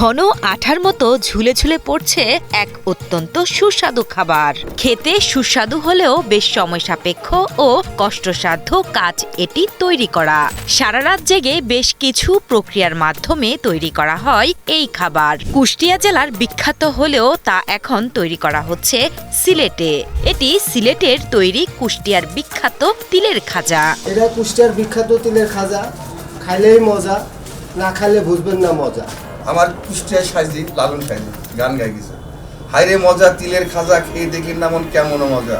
ঘন আঠার মতো ঝুলে ঝুলে পড়ছে এক অত্যন্ত সুস্বাদু খাবার। খেতে সুস্বাদু হলেও বেশ সময় সাপেক্ষ ও কষ্টসাধ্য কাজ এটি তৈরি করা। সারা রাত জেগে বেশ কিছু প্রক্রিয়ার মাধ্যমে তৈরি করা হয় এই খাবার। কুষ্টিয়া জেলার বিখ্যাত হলেও তা এখন তৈরি করা হচ্ছে সিলেটে। এটি সিলেটের তৈরি কুষ্টিয়ার বিখ্যাত তিলের খাজা। এটা কুষ্টিয়ার বিখ্যাত তিলের খাজা। খাইলেই মজা, না খাইলে বুঝবেন না মজা। আমার কুষ্টিয়া সাইজি লালন সাইজি গান গাই গেছে। হাইরে মজা, তিলের খাজা, খেয়ে দেখি না মন কেমন মজা।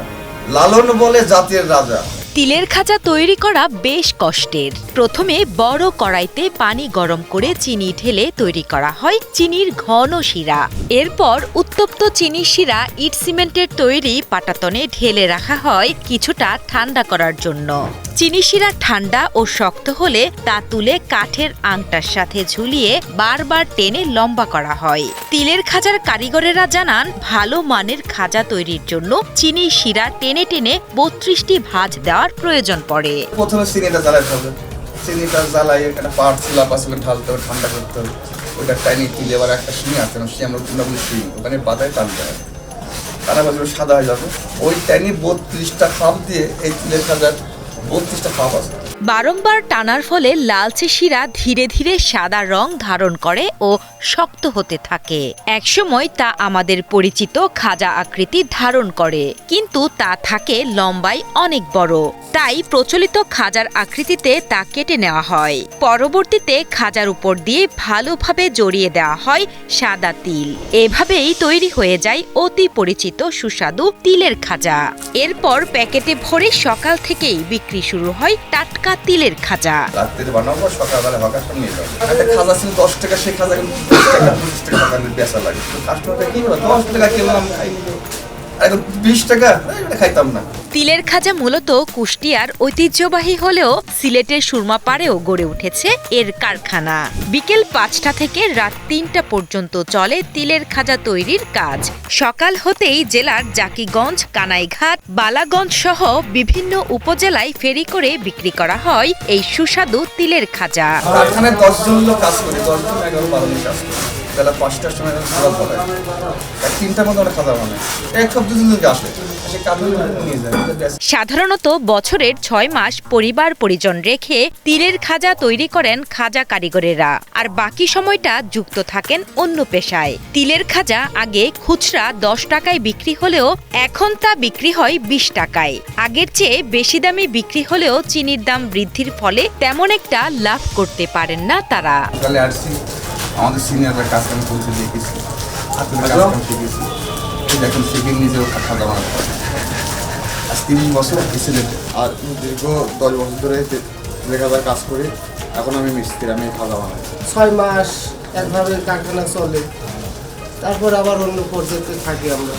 লালন বলে জাতের রাজা। তিলের খাজা তৈরি করা বেশ কষ্টের। প্রথমে বড় কড়াইতে পানি গরম করে চিনি ঢেলে তৈরি করা হয় চিনির ঘন শিরা। এরপর উত্তপ্ত চিনি শিরা ইট সিমেন্টের তৈরি পাটাতনে ঢেলে রাখা হয় কিছুটা ঠান্ডা করার জন্য। চিনি শিরা ঠান্ডা ও শক্ত হলে তা তুলে কাঠের আংটার সাথে ঝুলিয়ে বারবার টেনে লম্বা করা হয়। তিলের খাজার কারিগরেরা জানান, ভালো মানের খাজা তৈরির জন্য চিনি শিরা টেনে টেনে বত্রিশটি ভাঁজ দেওয়ার প্রয়োজন পড়ে। প্রথমে চিনিটা জ্বালাইতে হবে চিনিটা জ্বালাই একটা পাট পাশে ঢালতে হবে, ঠান্ডা করতে হবে। ওটা টাইনি আবার একটা শিঙি আছে আমরা ওখানে বাতায় টানতে হবে টানা বাজবে সাদা হয়ে যাবে। ওই টাইনি বত্রিশটা খাপ দিয়ে এই তিলের খাজার বারংবার টানার ফলে লালচে শিরা ধীরে ধীরে সাদা রং ধারণ করে ও শক্ত হতে থাকে। একসময় তা আমাদের পরিচিত খাজা আকৃতি ধারণ করে, কিন্তু তা থাকে লম্বায় অনেক বড়। তাই প্রচলিত খাজার আকৃতিতে তা কেটে নেওয়া হয়। পরবর্তীতে খাজার উপর দিয়ে ভালোভাবে জড়িয়ে দেওয়া হয় সাদা তিল। এভাবেই তৈরি হয়ে যায় অতি পরিচিত সুস্বাদু তিলের খাজা। এরপর প্যাকেটে ভরে সকাল থেকেই বিক্রি শুরু হয় টাটকা তিলের খাজা। রাত্রে বানাবো সকালবেলা হকার সঙ্গে একটা খাজা ছিল দশ টাকা, সেই খাজা টাকা, পঁচিশ টাকা বেচা লাগে। কাস্টমারটা কি বলে দশ টাকা কিনলাম খাই এখন বিশ টাকা এটা খাইতাম না। তিলের খাজা মূলত কুষ্টিয়ার ঐতিহ্যবাহী হলেও সিলেটের সুরমা পাড়েও গড়ে উঠেছে এর কারখানা। বিকেল পাঁচটা থেকে রাত তিনটা পর্যন্ত চলে তিলের খাজা তৈরির কাজ। সকাল হতেই জেলার জাকিগঞ্জ কানাইঘাট বালাগঞ্জ সহ বিভিন্ন উপজেলায় ফেরি করে বিক্রি করা হয় এই সুস্বাদু তিলের খাজা। কারখানায় দশজন লোক কাজ করে দশজন এগারো বারো কাজ করে। বেলা পাঁচটার সময় খাওয়া বলে এক তিনটার মতো ওরা খাওয়া মানে এক দুজন লোক আসে। সাধারণত বছরের ছয় মাস পরিবার পরিজন রেখে তিলের খাজা তৈরি করেন খাজা কারিগরেরা। আর বাকি সময়টা যুক্ত থাকেন অন্য পেশায়। তিলের খাজা আগে খুচরা দশ টাকায় বিক্রি হলেও এখন তা বিক্রি হয় বিশ টাকায়। আগের চেয়ে বেশি দামে বিক্রি হলেও চিনির দাম বৃদ্ধির ফলে তেমন একটা লাভ করতে পারেন না তারা। আমাদের সিনিয়ররা কাজ কাম করতে দেখেছি। হাতের কাজ কাম শিখেছি। এখন শিখে নিজেও খাওয়া দাওয়া আর আজ তিরিশ বছর সিলেটে আর দীর্ঘ দশ বছর ধরে লেখাপড়ার কাজ করি এখন আমি মিস্ত্রি আমি খাওয়া দাওয়া ছয় মাস একভাবে কারখানা চলে। তারপর আবার অন্য পর্যায়ে থাকি আমরা।